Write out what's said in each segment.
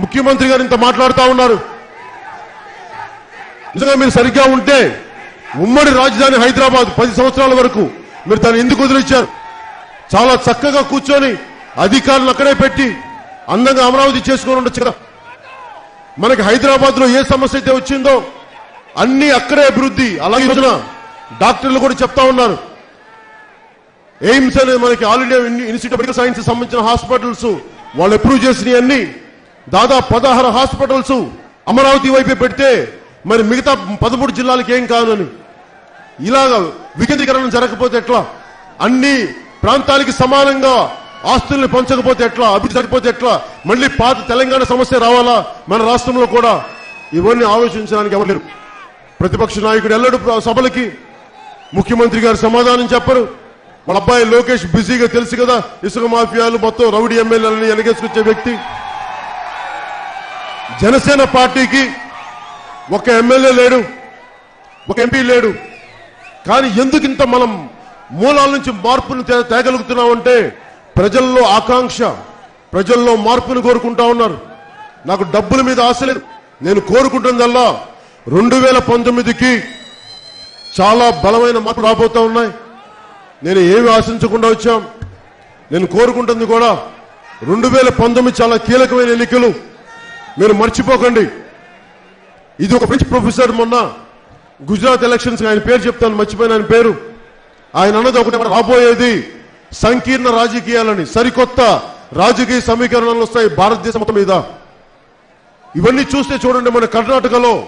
ముఖ్యమంత్రి గారు ఇంత మాట్లాడుతూ ఉన్నారు. నిజంగా మీరు సరిగ్గా ఉంటే ఉమ్మడి రాజధాని హైదరాబాద్ పది సంవత్సరాల వరకు మీరు దాన్ని ఎందుకు వదిలిచ్చారు చాలా చక్కగా కూర్చొని అధికారులు అక్కడే పెట్టి అందంగా అమరావతి చేసుకొని ఉండొచ్చు కదా. మనకి హైదరాబాద్లో ఏ సమస్య అయితే వచ్చిందో అన్ని అక్కడే అభివృద్ధి. అలాగే రోజున డాక్టర్లు కూడా చెప్తా ఉన్నారు. ఎయిమ్స్ అనేది మనకి all India institute of medical science సంబంధించిన హాస్పిటల్స్ వాళ్ళు అప్రూవ్ చేసినవి అన్ని దాదాపు పదహారు హాస్పిటల్స్ అమరావతి వైపే పెడితే మరి మిగతా పదమూడు జిల్లాలకు ఏం కాదని ఇలాగ వికేంద్రీకరణ జరగకపోతే ఎట్లా? అన్ని ప్రాంతాలకి సమానంగా ఆస్తుల్ని పంచకపోతే ఎట్లా? అభివృద్ధి జరిగిపోతే ఎట్లా? మళ్ళీ పాత తెలంగాణ సమస్య రావాలా? మన రాష్ట్రంలో కూడా ఇవన్నీ ఆలోచించడానికి ఎవరు లేరు. ప్రతిపక్ష నాయకుడు ఎల్లడు సభలకి ముఖ్యమంత్రి గారు సమాధానం చెప్పరు. వాళ్ళ అబ్బాయి లోకేష్ బిజీగా తెలుసు కదా ఇసుక మాఫియాలు మొత్తం రౌడీ ఎమ్మెల్యేలని ఎనగేసుకొచ్చే వ్యక్తి. జనసేన పార్టీకి ఒక ఎమ్మెల్యే లేడు ఒక ఎంపీ లేడు. కానీ ఎందుకు ఇంత మనం మూలాల నుంచి మార్పును తే- తేగలుగుతున్నామంటే ప్రజల్లో ఆకాంక్ష ప్రజల్లో మార్పును కోరుకుంటా ఉన్నారు. నాకు డబ్బుల మీద ఆశ లేదు. నేను కోరుకుంటుందల్లా రెండు వేల పంతొమ్మిదికి చాలా బలమైన మార్పు రాబోతా ఉన్నాయి. నేను ఏమి ఆశించకుండా వచ్చాం. నేను కోరుకుంటుంది కూడా రెండు వేల పంతొమ్మిది చాలా కీలకమైన ఎన్నికలు. మీరు మర్చిపోకండి. ఇది ఒక ఫ్రెంచ్ ప్రొఫెసర్ మొన్న గుజరాత్ ఎలక్షన్స్ ఆయన పేరు చెప్తాను మర్చిపోయిన ఆయన పేరు. ఆయన అన్నది ఒకటి రాబోయేది. సంకీర్ణ రాజకీయాలని సరికొత్త రాజకీయ సమీకరణలు వస్తాయి భారతదేశం మొత్తం మీద. ఇవన్నీ చూస్తే చూడండి మన కర్ణాటకలో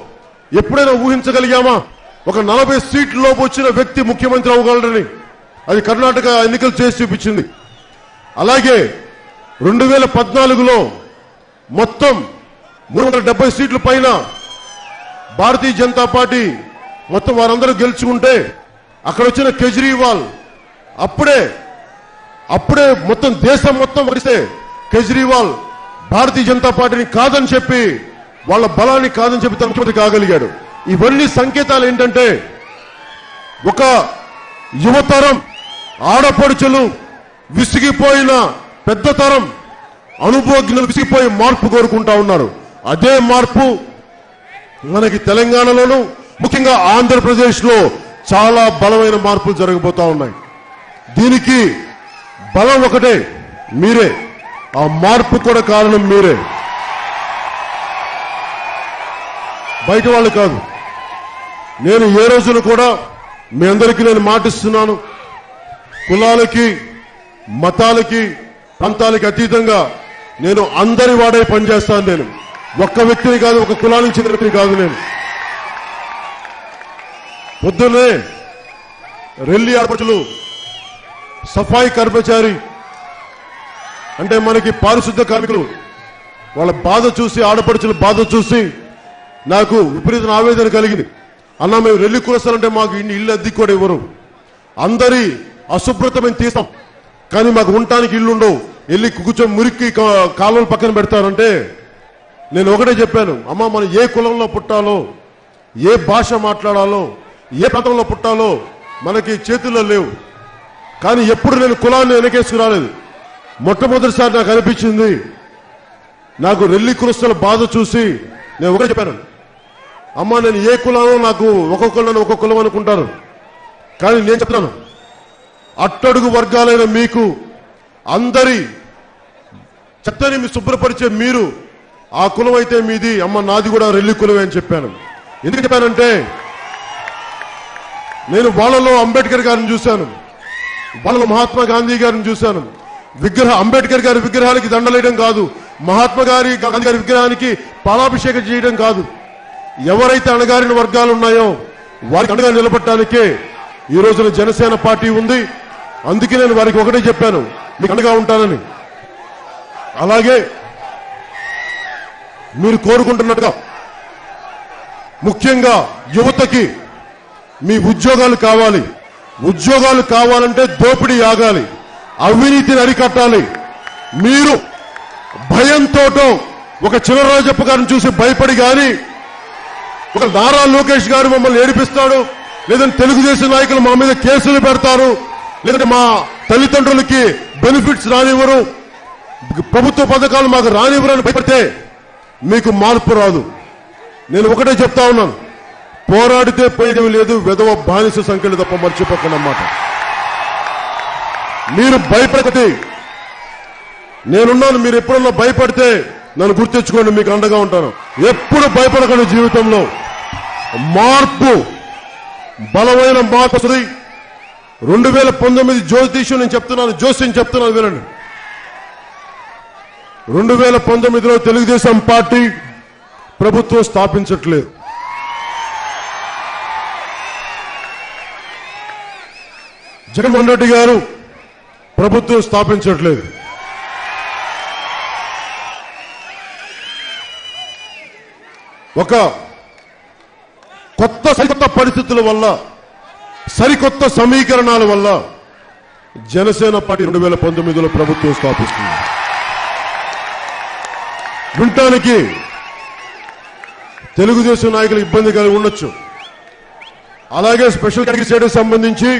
ఎప్పుడైనా ఊహించగలిగామా? ఒక నలభై సీట్ల లోపు వచ్చిన వ్యక్తి ముఖ్యమంత్రి అవ్వగలరని అది కర్ణాటక ఎన్నికలు చేసి చూపించింది. అలాగే రెండు వేల పద్నాలుగులో మొత్తం మూడు వందల డెబ్బై సీట్ల పైన భారతీయ జనతా పార్టీ మొత్తం వారందరూ గెలుచుకుంటే అక్కడ వచ్చిన కేజ్రీవాల్ అప్పుడే అప్పుడే మొత్తం దేశం మొత్తం వరిస్తే కేజ్రీవాల్ భారతీయ జనతా పార్టీని కాదని చెప్పి వాళ్ళ బలాన్ని కాదని చెప్పి తన ముఖ్యమంత్రి కాగలిగాడు. ఇవన్నీ సంకేతాలు ఏంటంటే ఒక యువతరం ఆడపడుచులు విసిగిపోయిన పెద్ద తరం అనుభవజ్ఞులు విసిగిపోయి మార్పు కోరుకుంటా ఉన్నారు. అదే మార్పు మనకి తెలంగాణలోను ముఖ్యంగా ఆంధ్రప్రదేశ్లో చాలా బలమైన మార్పులు జరగబోతా ఉన్నాయి. దీనికి బలం ఒకటే మీరే. ఆ మార్పు కూడా కారణం మీరే. బయట వాళ్ళు కాదు. నేను ఏ రోజున కూడా మీ అందరికీ నేను మాటిస్తున్నాను. కులాలకి మతాలకి ప్రాంతాలకి అతీతంగా నేను అందరి వాడే పనిచేస్తాను నేను. ఒక్క వ్యక్తిని కాదు ఒక కులానికి చెందిన వ్యక్తిని కాదు నేను. పొద్దున్నే రెల్లి ఆడపడుచులు సఫాయి కర్మచారి అంటే మనకి పారిశుద్ధ కార్మికులు వాళ్ళ బాధ చూసి ఆడపడుచుల బాధ చూసి నాకు విపరీత ఆవేదన కలిగింది. అన్న మేము రెల్లి కురస్తానంటే మాకు ఇన్ని ఇల్లు అద్దెకి కూడా ఇవ్వరు. అందరి అశుభ్రత మేము తీస్తాం. కానీ మాకు ఉండటానికి ఇల్లు ఉండవు వెళ్ళి కూర్చొని మురికి కాలువలు పక్కన పెడతారంటే నేను ఒకటే చెప్పాను. అమ్మ మనం ఏ కులంలో పుట్టాలో ఏ భాష మాట్లాడాలో ఏ ప్రాంతంలో పుట్టాలో మనకి చేతుల్లో లేవు. కానీ ఎప్పుడు నేను కులాన్ని వెనకేసుకురాలేదు మొట్టమొదటిసారి నాకు అనిపించింది నాకు రెల్లి కులస్తుల బాధ చూసి నేను ఒకటే చెప్పాను. అమ్మ నేను ఏ కులానో నాకు ఒక్కొక్కళ్ళని ఒక్కొక్క కులం అనుకుంటారు కానీ నేను చెప్తాను అట్టడుగు వర్గాలైన మీకు అందరి చెత్తని మీ శుభ్రపరిచే మీరు ఆ కులం అయితే మీది అమ్మ నాది కూడా రెల్లి కులమే అని చెప్పాను. ఎందుకు చెప్పానంటే నేను వాళ్ళలో అంబేద్కర్ గారిని చూశాను. వాళ్ళలో మహాత్మా గాంధీ గారిని చూశాను. విగ్రహ అంబేద్కర్ గారి విగ్రహానికి దండలేయడం కాదు. మహాత్మా గారి గాంధీ గారి విగ్రహానికి పాలాభిషేకం చేయడం కాదు. ఎవరైతే అణగారిన వర్గాలు ఉన్నాయో వారికి అండగా నిలబడటానికే ఈ రోజున జనసేన పార్టీ ఉంది. అందుకే నేను వారికి ఒకటే చెప్పాను. మీకు అండగా ఉంటానని. అలాగే మీరు కోరుకుంటున్నట్టుగా ముఖ్యంగా యువతకి మీ ఉద్యోగాలు కావాలి. ఉద్యోగాలు కావాలంటే దోపిడీ ఆగాలి. అవినీతిని అరికట్టాలి. మీరు భయంతోటో ఒక చినరాజప్ప గారిని చూసి భయపడి గాని ఒక నారా లోకేష్ గారు మమ్మల్ని ఏడిపిస్తాడు లేదంటే తెలుగుదేశం నాయకులు మా మీద కేసులు పెడతారు లేదంటే మా తల్లిదండ్రులకి బెనిఫిట్స్ రానివ్వరు ప్రభుత్వ పథకాలు మాకు రానివ్వరని భయపడితే మీకు మార్పు రాదు. నేను ఒకటే చెప్తా ఉన్నాను. పోరాడితే పోయేది లేదు వెధవ బానిస సంఖ్యలు తప్ప మర్చిపోకనమాట మీరు భయపడితే నేనున్నాను మీరు ఎప్పుడన్నా భయపడితే నన్ను గుర్తించుకోండి మీకు అండగా ఉంటాను. ఎప్పుడు భయపడకండి జీవితంలో. మార్పు బలమైన మార్పు వస్తుంది. రెండు వేల పంతొమ్మిది జ్యోతిష్యం నేను చెప్తున్నాను జోస్యం చెప్తున్నాను వినండి. రెండు వేల పంతొమ్మిదిలో తెలుగుదేశం పార్టీ ప్రభుత్వం స్థాపించట్లేదు. జగన్మోహన్ రెడ్డి గారు ప్రభుత్వం స్థాపించట్లేదు. ఒక కొత్త సరికొత్త పరిస్థితుల వల్ల సరికొత్త సమీకరణాల వల్ల జనసేన పార్టీ రెండు వేల పంతొమ్మిదిలో ప్రభుత్వం స్థాపిస్తుంది. వింటానికి తెలుగుదేశం నాయకులు ఇబ్బంది కలిగి ఉండొచ్చు. అలాగే స్పెషల్ కేటగిరీ సంబంధించి